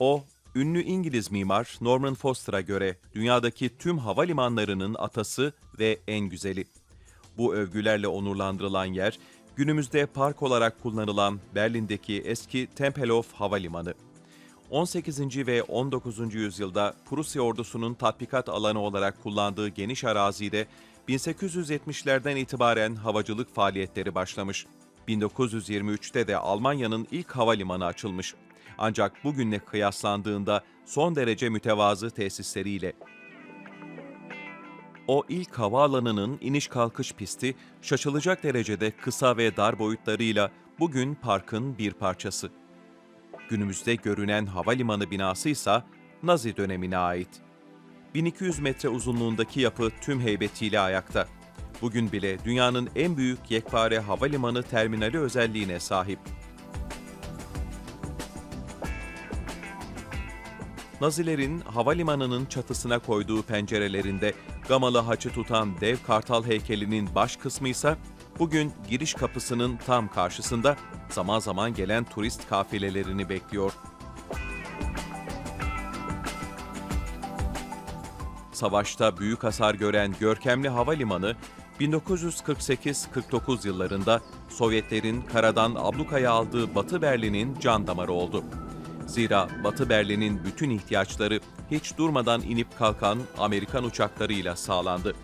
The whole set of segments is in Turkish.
O, ünlü İngiliz mimar Norman Foster'a göre dünyadaki tüm havalimanlarının atası ve en güzeli. Bu övgülerle onurlandırılan yer, günümüzde park olarak kullanılan Berlin'deki eski Tempelhof Havalimanı. 18. ve 19. yüzyılda Prusya ordusunun tatbikat alanı olarak kullandığı geniş arazide 1870'lerden itibaren havacılık faaliyetleri başlamış. 1923'te de Almanya'nın ilk havalimanı açılmış. Ancak bugünle kıyaslandığında son derece mütevazı tesisleriyle. O ilk havaalanının iniş kalkış pisti şaşılacak derecede kısa ve dar boyutlarıyla bugün parkın bir parçası. Günümüzde görünen havalimanı binası ise Nazi dönemine ait. 1200 metre uzunluğundaki yapı tüm heybetiyle ayakta. Bugün bile dünyanın en büyük yekpare havalimanı terminali özelliğine sahip. Nazilerin havalimanının çatısına koyduğu pencerelerinde gamalı haçı tutan dev kartal heykelinin baş kısmı ise bugün giriş kapısının tam karşısında zaman zaman gelen turist kafilelerini bekliyor. Savaşta büyük hasar gören görkemli havalimanı 1948-49 yıllarında Sovyetlerin karadan ablukaya aldığı Batı Berlin'in can damarı oldu. Zira Batı Berlin'in bütün ihtiyaçları hiç durmadan inip kalkan Amerikan uçaklarıyla sağlandı.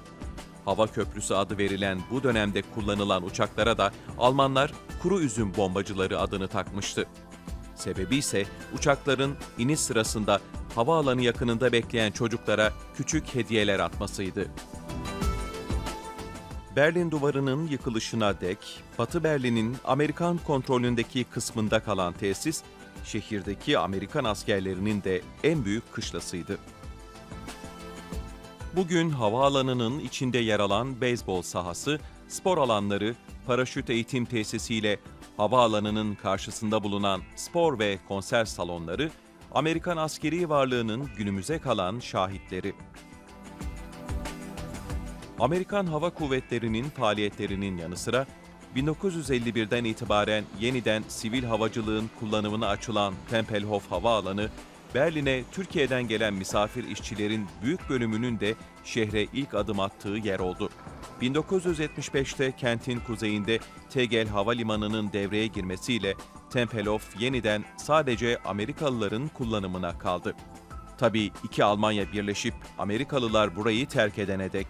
Hava Köprüsü adı verilen bu dönemde kullanılan uçaklara da Almanlar kuru üzüm bombacıları adını takmıştı. Sebebi ise uçakların iniş sırasında havaalanı yakınında bekleyen çocuklara küçük hediyeler atmasıydı. Berlin duvarının yıkılışına dek Batı Berlin'in Amerikan kontrolündeki kısmında kalan tesis, şehirdeki Amerikan askerlerinin de en büyük kışlasıydı. Bugün havaalanının içinde yer alan beyzbol sahası, spor alanları, paraşüt eğitim tesisiyle havaalanının karşısında bulunan spor ve konser salonları, Amerikan askeri varlığının günümüze kalan şahitleri. Amerikan Hava Kuvvetleri'nin faaliyetlerinin yanı sıra 1951'den itibaren yeniden sivil havacılığın kullanımına açılan Tempelhof Havaalanı, Berlin'e Türkiye'den gelen misafir işçilerin büyük bölümünün de şehre ilk adım attığı yer oldu. 1975'te kentin kuzeyinde Tegel Havalimanı'nın devreye girmesiyle Tempelhof yeniden sadece Amerikalıların kullanımına kaldı. Tabii iki Almanya birleşip Amerikalılar burayı terk edene dek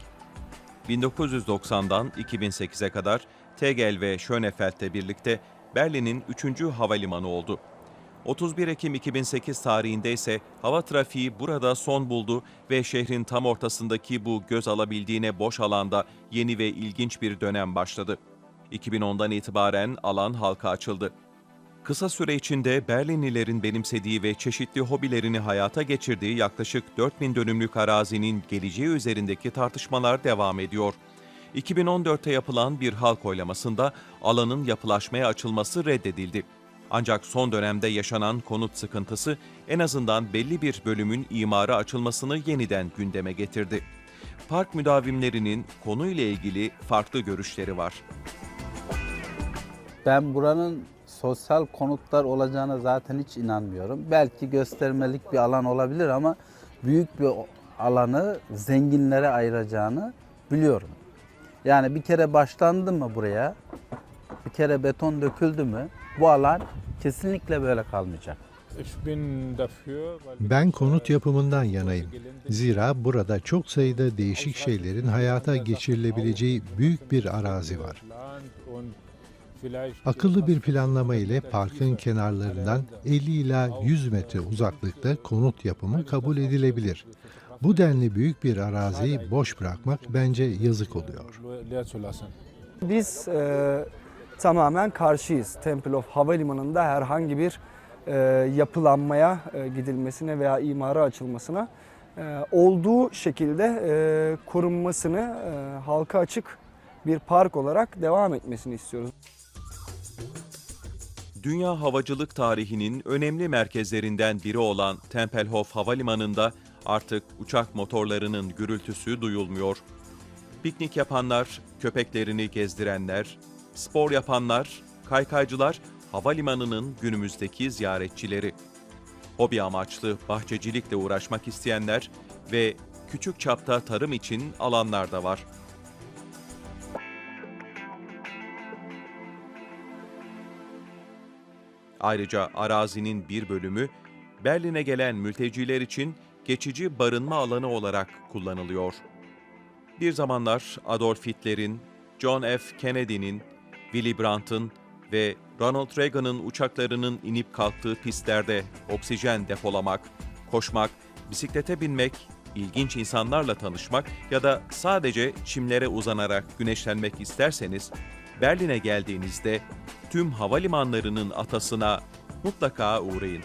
1990'dan 2008'e kadar Tegel ve Schönefeld'le birlikte Berlin'in 3. havalimanı oldu. 31 Ekim 2008 tarihinde ise hava trafiği burada son buldu ve şehrin tam ortasındaki bu göz alabildiğine boş alanda yeni ve ilginç bir dönem başladı. 2010'dan itibaren alan halka açıldı. Kısa süre içinde Berlinlilerin benimsediği ve çeşitli hobilerini hayata geçirdiği yaklaşık 4000 dönümlük arazinin geleceği üzerindeki tartışmalar devam ediyor. 2014'te yapılan bir halk oylamasında alanın yapılaşmaya açılması reddedildi. Ancak son dönemde yaşanan konut sıkıntısı en azından belli bir bölümün imara açılmasını yeniden gündeme getirdi. Park müdavimlerinin konuyla ilgili farklı görüşleri var. Ben buranın sosyal konutlar olacağına zaten hiç inanmıyorum. Belki göstermelik bir alan olabilir ama büyük bir alanı zenginlere ayıracağını biliyorum. Yani bir kere başlandı mı buraya, bir kere beton döküldü mü bu alan kesinlikle böyle kalmayacak. Ben konut yapımından yanayım. Zira burada çok sayıda değişik şeylerin hayata geçirilebileceği büyük bir arazi var. Akıllı bir planlama ile parkın kenarlarından 50 ila 100 metre uzaklıkta konut yapımı kabul edilebilir. Bu denli büyük bir araziyi boş bırakmak bence yazık oluyor. Biz e, tamamen karşıyız. Tempelhof Havalimanı'nda herhangi bir e, yapılanmaya e, gidilmesine veya imara açılmasına e, olduğu şekilde e, korunmasını e, halka açık bir park olarak devam etmesini istiyoruz. Dünya havacılık tarihinin önemli merkezlerinden biri olan Tempelhof Havalimanı'nda artık uçak motorlarının gürültüsü duyulmuyor. Piknik yapanlar, köpeklerini gezdirenler, spor yapanlar, kaykaycılar havalimanının günümüzdeki ziyaretçileri. Hobi amaçlı bahçecilikle uğraşmak isteyenler ve küçük çapta tarım için alanlar da var. Ayrıca arazinin bir bölümü Berlin'e gelen mülteciler için geçici barınma alanı olarak kullanılıyor. Bir zamanlar Adolf Hitler'in, John F. Kennedy'nin, Willy Brandt'ın ve Ronald Reagan'ın uçaklarının inip kalktığı pistlerde oksijen depolamak, koşmak, bisiklete binmek, ilginç insanlarla tanışmak ya da sadece çimlere uzanarak güneşlenmek isterseniz, Berlin'e geldiğinizde tüm havalimanlarının atasına mutlaka uğrayın.